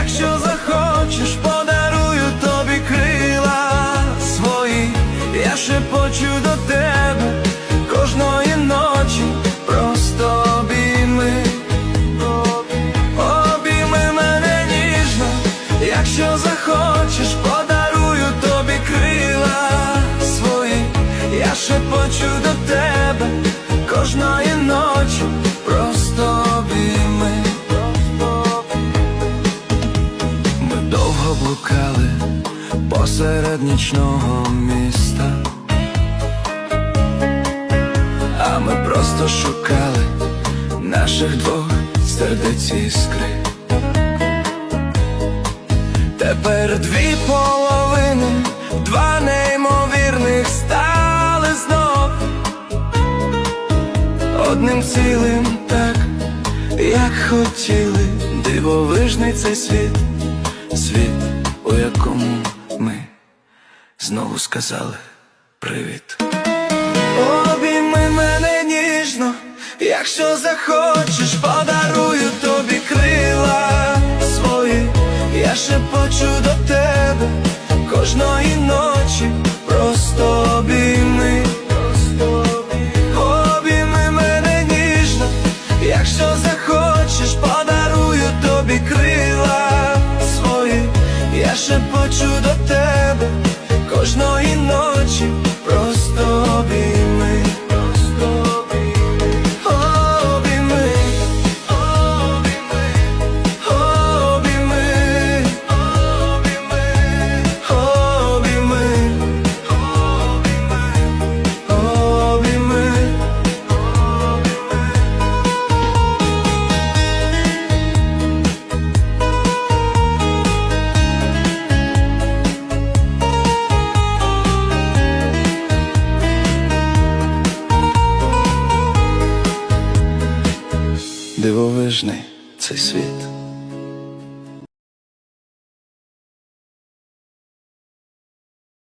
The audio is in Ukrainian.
якщо захочеш, подарую тобі крила свої, я шепочу до тебе кожної ночі, просто обійми, обійми мене ніжно, якщо захочеш, подарую тобі крила свої, я шепочу до тебе кожної ночі. Блукали посеред нічного міста, а ми просто шукали наших двох сердець іскри. Тепер дві половини, два неймовірних стали знов. Одним цілим, так як хотіли, дивовижний цей світ, світ, у якому ми знову сказали привіт. Обійми мене ніжно, якщо захочеш, подарую тобі крила свої, я шепочу до тебе шепочу до тебе кожної ночі, просто обійми, Дивовижний цей світ.